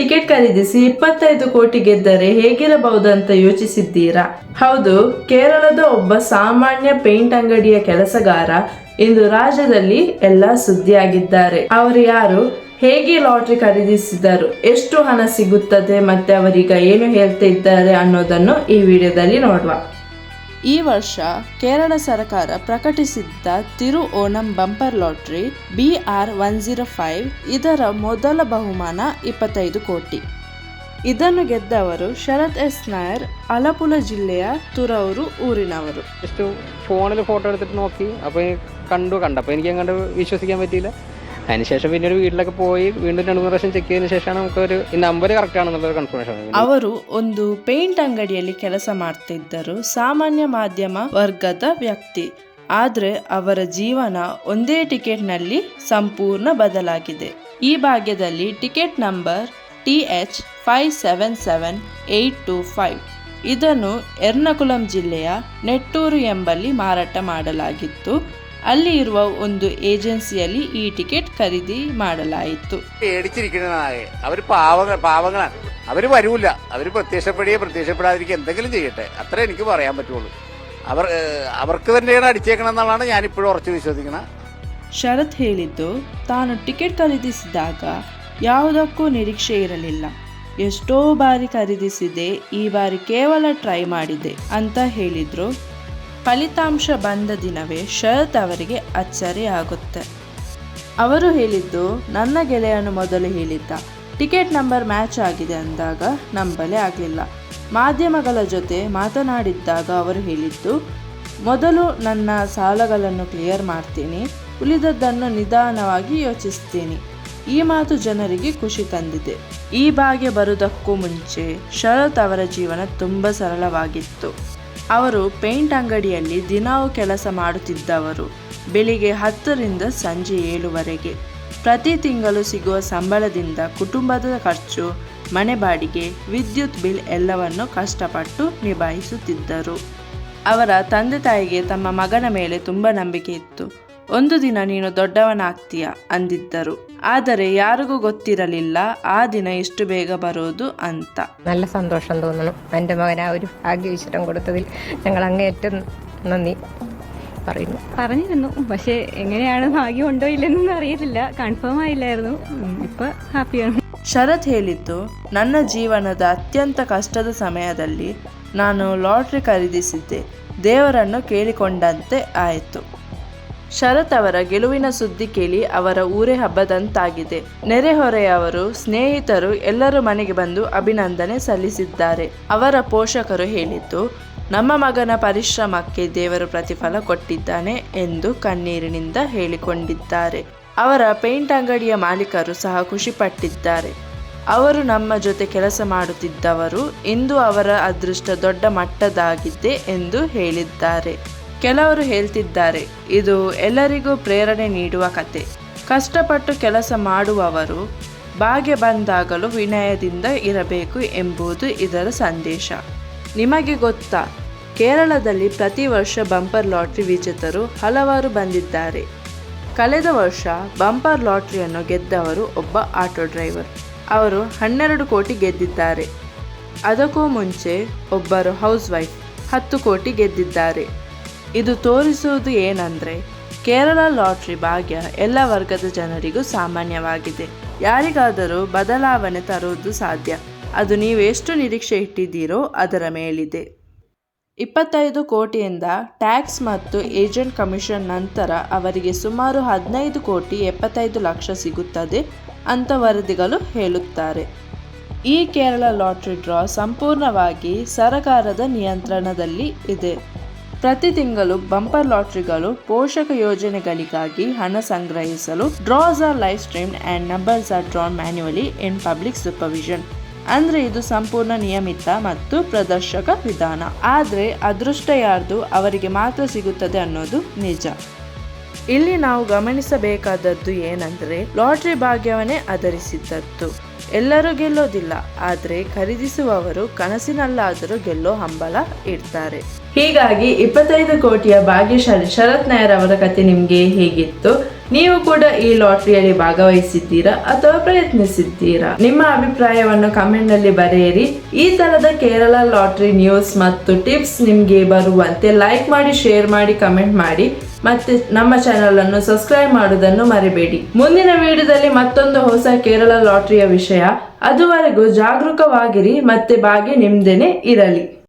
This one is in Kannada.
ಟಿಕೆಟ್ ಖರೀದಿಸಿ ಇಪ್ಪತ್ತೈದು ಕೋಟಿ ಗೆದ್ದರೆ ಹೇಗಿರಬಹುದು ಅಂತ ಯೋಚಿಸಿದ್ದೀರಾ? ಹೌದು, ಕೇರಳದ ಒಬ್ಬ ಸಾಮಾನ್ಯ ಪೇಂಟ್ ಅಂಗಡಿಯ ಕೆಲಸಗಾರ ಇಂದು ರಾಜ್ಯದಲ್ಲಿ ಎಲ್ಲ ಸುದ್ದಿಯಾಗಿದ್ದಾರೆ. ಅವರು ಯಾರು? ಹೇಗೆ ಲಾಟ್ರಿ ಖರೀದಿಸಿದರು? ಎಷ್ಟು ಹಣ ಸಿಗುತ್ತದೆ ಮತ್ತೆ ಅವರೀಗ ಏನು ಹೇಳ್ತಾ ಇದ್ದಾರೆ ಅನ್ನೋದನ್ನು ಈ ವಿಡಿಯೋದಲ್ಲಿ ನೋಡುವ. ಈ ವರ್ಷ ಕೇರಳ ಸರ್ಕಾರ ಪ್ರಕಟಿಸಿದ್ದ Thiruvonam bumper lottery B R one zero five ಇದರ ಮೊದಲ ಬಹುಮಾನ ಇಪ್ಪತ್ತೈದು ಕೋಟಿ ಇದನ್ನು ಗೆದ್ದವರು ಶರತ್ ಎಸ್ ನಾಯರ್ ಅಲಪುಳ ಜಿಲ್ಲೆಯ ತುರೂರು ಊರಿನವರು ജസ്റ്റ് ഫോണിൽ ഫോട്ടോ എടുത്തിട്ട് നോക്കി അപ്പോൾ കണ്ടു കണ്ടപ്പോൾ എനിക്ക് അങ്ങോട്ട് വിശ്വസിക്കാൻ പറ്റിയില്ല അതിനുശേഷം പിന്നീട് വീട്ടിലൊക്കെ പോയി വീണ്ടും രണ്ട് മൂന്ന് പ്രാവശ്യം ചെക്ക് ചെയ്തതിന് ശേഷമാണ് നമുക്കൊരു ഈ നമ്പർ കറക്റ്റ് ആണെന്നുള്ളൊരു കൺഫർമേഷൻ ಅವರು ಒಂದು ಪೇಂಟ್ ಅಂಗಡಿಯಲ್ಲಿ ಕೆಲಸ ಮಾಡ್ತಿದ್ದರು ಸಾಮಾನ್ಯ ಮಾಧ್ಯಮ ವರ್ಗದ ವ್ಯಕ್ತಿ ಆದ್ರೆ ಅವರ ಜೀವನ ಒಂದೇ ಟಿಕೆಟ್ನಲ್ಲಿ ಸಂಪೂರ್ಣ ಬದಲಾಗಿದೆ ಈ ಭಾಗ್ಯದಲ್ಲಿ ticket number T H five seven seven eight two five ಇದನ್ನು ಎರ್ನಕುಲಂ ಜಿಲ್ಲೆಯ ನೆಟ್ಟೂರು ಎಂಬಲ್ಲಿ ಮಾರಾಟ ಮಾಡಲಾಗಿತ್ತು ಅಲ್ಲಿ ಇರುವ ಒಂದು ಏಜೆನ್ಸಿಯಲ್ಲಿ ಈ ಟಿಕೆಟ್ ಖರೀದಿ ಮಾಡಲಾಯಿತು പേടിച്ചിരിക്കുന്നതാകെ അവര് പാവങ്ങൾ പാവങ്ങളാണ് അവര് വരൂല അവര് പ്രത്യക്ഷപ്പെടുകയോ പ്രത്യക്ഷപ്പെടാതിരിക്കുക എന്തെങ്കിലും ചെയ്യട്ടെ അത്രേ എനിക്ക് പറയാൻ പറ്റുള്ളൂ അവർ ഏഹ്, അവർക്ക് തന്നെയാണ് അടിച്ചേക്കണം എന്നുള്ളതാണ് ഞാൻ ഇപ്പോഴും ഉറച്ചു വിശ്വസിക്കുന്നത് ಶರತ್ ಹೇಳಿದ್ದು ತಾನು ಟಿಕೆಟ್ ಖರೀದಿಸಿದಾಗ ಯಾವುದಕ್ಕೂ ನಿರೀಕ್ಷೆ ಇರಲಿಲ್ಲ ಎಷ್ಟೋ ಬಾರಿ ಖರೀದಿಸಿದೆ ಈ ಬಾರಿ ಕೇವಲ ಟ್ರೈ ಮಾಡಿದೆ ಅಂತ ಹೇಳಿದ್ರು ಫಲಿತಾಂಶ ಬಂದ ದಿನವೇ ಶರತ್ ಅವರಿಗೆ ಅಚ್ಚರಿ ಆಗುತ್ತೆ ಅವರು ಹೇಳಿದ್ದು, ನನ್ನ ಗೆಳೆಯನು ಮೊದಲು ಹೇಳಿದ್ದ, ಟಿಕೆಟ್ ನಂಬರ್ ಮ್ಯಾಚ್ ಆಗಿದೆ ಅಂದಾಗ ನಂಬಲೇ ಆಗಲಿಲ್ಲ. ಮಾಧ್ಯಮಗಳ ಜೊತೆ ಮಾತನಾಡಿದ್ದಾಗ ಅವರು ಹೇಳಿದ್ದು, ಮೊದಲು ನನ್ನ ಸಾಲಗಳನ್ನು ಕ್ಲಿಯರ್ ಮಾಡ್ತೀನಿ, ಉಳಿದದ್ದನ್ನು ನಿಧಾನವಾಗಿ ಯೋಚಿಸ್ತೀನಿ. ಈ ಮಾತು ಜನರಿಗೆ ಖುಷಿ ತಂದಿದೆ. ಈ ಬಾಗೆ ಬರುವುದಕ್ಕೂ ಮುಂಚೆ ಶರತ್ ಅವರ ಜೀವನ ತುಂಬ ಸರಳವಾಗಿತ್ತು. ಅವರು ಪೇಂಟ್ ಅಂಗಡಿಯಲ್ಲಿ ದಿನಾವೂ ಕೆಲಸ ಮಾಡುತ್ತಿದ್ದವರು. ಬೆಳಿಗ್ಗೆ ಹತ್ತರಿಂದ ಸಂಜೆ ಏಳುವರೆಗೆ. ಪ್ರತಿ ತಿಂಗಳು ಸಿಗುವ ಸಂಬಳದಿಂದ ಕುಟುಂಬದ ಖರ್ಚು, ಮನೆ ಬಾಡಿಗೆ, ವಿದ್ಯುತ್ ಬಿಲ್ ಎಲ್ಲವನ್ನು ಕಷ್ಟಪಟ್ಟು ನಿಭಾಯಿಸುತ್ತಿದ್ದರು. ಅವರ ತಂದೆ ತಾಯಿಗೆ ತಮ್ಮ ಮಗನ ಮೇಲೆ ತುಂಬ ನಂಬಿಕೆ ಇತ್ತು. ಒಂದು ದಿನ ನೀನು ದೊಡ್ಡವನಾಗ್ತೀಯ ಅಂದಿದ್ದರು ಆದರೆ ಯಾರಿಗೂ ಗೊತ್ತಿರಲಿಲ್ಲ ಆ ದಿನ ಎಷ್ಟು ಬೇಗ ಬರೋದು ಅಂತ നല്ല സന്തോഷം തോന്നുന്നു എൻ്റെ മകൻ ആ ഒരു ഭാഗ്യവിശ്വരം കൊടുത്തതിൽ ഞങ്ങൾ അങ്ങേയറ്റം നന്ദി പറയുന്നു പറഞ്ഞിരുന്നു പക്ഷെ എങ്ങനെയാണ് ഭാഗ്യം ഉണ്ടോ ഇല്ലെന്നൊന്നും അറിയത്തില്ല കൺഫേം ആയില്ലായിരുന്നു ഉം, ഇപ്പൊ ഹാപ്പിയാണ് ಶರತ್ ಹೇಳಿದ್ದು ನನ್ನ ಜೀವನದ ಅತ್ಯಂತ ಕಷ್ಟದ ಸಮಯದಲ್ಲಿ ನಾನು ಲಾಟ್ರಿ ಖರೀದಿಸಿದ್ದೆ ದೇವರನ್ನು ಕೇಳಿಕೊಂಡಂತೆ ಆಯಿತು ಶರತ್ ಅವರ ಗೆಲುವಿನ ಸುದ್ದಿ ಕೇಳಿ ಅವರ ಊರೇ ಹಬ್ಬದಂತಾಗಿದೆ. ನೆರೆಹೊರೆಯವರು ಸ್ನೇಹಿತರು ಎಲ್ಲರೂ ಮನೆಗೆ ಬಂದು ಅಭಿನಂದನೆ ಸಲ್ಲಿಸಿದ್ದಾರೆ. ಅವರ ಪೋಷಕರು ಹೇಳಿದ್ದು, ನಮ್ಮ ಮಗನ ಪರಿಶ್ರಮಕ್ಕೆ ದೇವರು ಪ್ರತಿಫಲ ಕೊಟ್ಟಿದ್ದಾನೆ ಎಂದು ಕಣ್ಣೀರಿನಿಂದ ಹೇಳಿಕೊಂಡಿದ್ದಾರೆ. ಅವರ ಪೇಂಟ್ ಅಂಗಡಿಯ ಮಾಲೀಕರು ಸಹ ಖುಷಿಪಟ್ಟಿದ್ದಾರೆ. ಅವರು ನಮ್ಮ ಜೊತೆ ಕೆಲಸ ಮಾಡುತ್ತಿದ್ದವರು ಇಂದು ಅವರ ಅದೃಷ್ಟ ದೊಡ್ಡ ಮಟ್ಟದಾಗಿದೆ ಎಂದು ಹೇಳಿದ್ದಾರೆ. ಕೆಲವರು ಹೇಳ್ತಿದ್ದಾರೆ, ಇದು ಎಲ್ಲರಿಗೂ ಪ್ರೇರಣೆ ನೀಡುವ ಕತೆ. ಕಷ್ಟಪಟ್ಟು ಕೆಲಸ ಮಾಡುವವರು ಬಾಗೆ ಬಂದಾಗಲೂ ವಿನಯದಿಂದ ಇರಬೇಕು ಎಂಬುದು ಇದರ ಸಂದೇಶ. ನಿಮಗೆ ಗೊತ್ತಾ, ಕೇರಳದಲ್ಲಿ ಪ್ರತಿ ವರ್ಷ ಬಂಪರ್ ಲಾಟ್ರಿ ವಿಜೇತರು ಹಲವಾರು ಬಂದಿದ್ದಾರೆ. ಕಳೆದ ವರ್ಷ ಬಂಪರ್ ಲಾಟ್ರಿಯನ್ನು ಗೆದ್ದವರು ಒಬ್ಬ ಆಟೋ ಡ್ರೈವರ್. ಅವರು ಹನ್ನೆರಡು ಕೋಟಿ ಗೆದ್ದಿದ್ದಾರೆ. ಅದಕ್ಕೂ ಮುಂಚೆ ಒಬ್ಬರು ಹೌಸ್ ವೈಫ್, ಹತ್ತು ಕೋಟಿ ಗೆದ್ದಿದ್ದಾರೆ. ಇದು ತೋರಿಸುವುದು ಏನಂದ್ರೆ, ಕೇರಳ ಲಾಟ್ರಿ ಭಾಗ್ಯ ಎಲ್ಲ ವರ್ಗದ ಜನರಿಗೂ ಸಾಮಾನ್ಯವಾಗಿದೆ. ಯಾರಿಗಾದರೂ ಬದಲಾವಣೆ ತರುವುದು ಸಾಧ್ಯ. ಅದು ನೀವು ಎಷ್ಟು ನಿರೀಕ್ಷೆ ಇಟ್ಟಿದ್ದೀರೋ ಅದರ ಮೇಲಿದೆ. ಇಪ್ಪತ್ತೈದು ಕೋಟಿಯಿಂದ ಟ್ಯಾಕ್ಸ್ ಮತ್ತು ಏಜೆಂಟ್ ಕಮಿಷನ್ ನಂತರ ಅವರಿಗೆ ಸುಮಾರು ಹದಿನೈದು ಕೋಟಿ ಎಪ್ಪತ್ತೈದು ಲಕ್ಷ ಸಿಗುತ್ತದೆ ಅಂತ ವರದಿಗಳು ಹೇಳುತ್ತಾರೆ. ಈ ಕೇರಳ ಲಾಟ್ರಿ ಡ್ರಾ ಸಂಪೂರ್ಣವಾಗಿ ಸರಕಾರದ ನಿಯಂತ್ರಣದಲ್ಲಿ ಇದೆ. ಪ್ರತಿ ತಿಂಗಳು ಬಂಪರ್ ಲಾಟ್ರಿಗಳು ಪೋಷಕ ಯೋಜನೆಗಳಿಗಾಗಿ ಹಣ ಸಂಗ್ರಹಿಸಲು draws are live stream and numbers are drawn manually in public supervision ಅಂದ್ರೆ ಇದು ಸಂಪೂರ್ಣ ನಿಯಮಿತ ಮತ್ತು ಪ್ರದರ್ಶಕ ವಿಧಾನ. ಆದ್ರೆ ಅದೃಷ್ಟ ಯಾರ್ದು? ಅವರಿಗೆ ಮಾತ್ರ ಸಿಗುತ್ತದೆ ಅನ್ನೋದು ನಿಜ. ಇಲ್ಲಿ ನಾವು ಗಮನಿಸಬೇಕಾದದ್ದು ಏನಂದ್ರೆ, ಲಾಟ್ರಿ ಭಾಗ್ಯವನ್ನೇ ಆಧರಿಸಿದ್ದದ್ದು. ಎಲ್ಲರೂ ಗೆಲ್ಲೋದಿಲ್ಲ, ಆದ್ರೆ ಖರೀದಿಸುವವರು ಕನಸಿನಲ್ಲಾದರೂ ಗೆಲ್ಲೋ ಹಂಬಲ ಇಡ್ತಾರೆ. ಹೀಗಾಗಿ ಇಪ್ಪತ್ತೈದು ಕೋಟಿಯ ಭಾಗ್ಯಶಾಲಿ ಶರತ್ ನಾಯರ್ ಅವರ ಕತೆ ನಿಮಗೆ ಹೇಗಿತ್ತು? ನೀವು ಕೂಡ ಈ ಲಾಟ್ರಿಯಲ್ಲಿ ಭಾಗವಹಿಸಿದ್ದೀರಾ ಅಥವಾ ಪ್ರಯತ್ನಿಸಿದ್ದೀರಾ? ನಿಮ್ಮ ಅಭಿಪ್ರಾಯವನ್ನು ಕಮೆಂಟ್ನಲ್ಲಿ ಬರೆಯಿರಿ. ಈ ತರದ ಕೇರಳ ಲಾಟ್ರಿ ನ್ಯೂಸ್ ಮತ್ತು ಟಿಪ್ಸ್ ನಿಮ್ಗೆ ಬರುವಂತೆ ಲೈಕ್ ಮಾಡಿ, ಶೇರ್ ಮಾಡಿ, ಕಮೆಂಟ್ ಮಾಡಿ. ಮತ್ತೆ ನಮ್ಮ ಚಾನೆಲ್ ಅನ್ನು ಸಬ್ಸ್ಕ್ರೈಬ್ ಮಾಡುವುದನ್ನು ಮರಿಬೇಡಿ. ಮುಂದಿನ ವಿಡಿಯೋದಲ್ಲಿ ಮತ್ತೊಂದು ಹೊಸ ಕೇರಳ ಲಾಟ್ರಿಯ ವಿಷಯ. ಅದುವರೆಗೂ ಜಾಗರೂಕವಾಗಿರಿ. ಮತ್ತೆ ಬಾಗಿ ನಿಮ್ದೇನೆ ಇರಲಿ.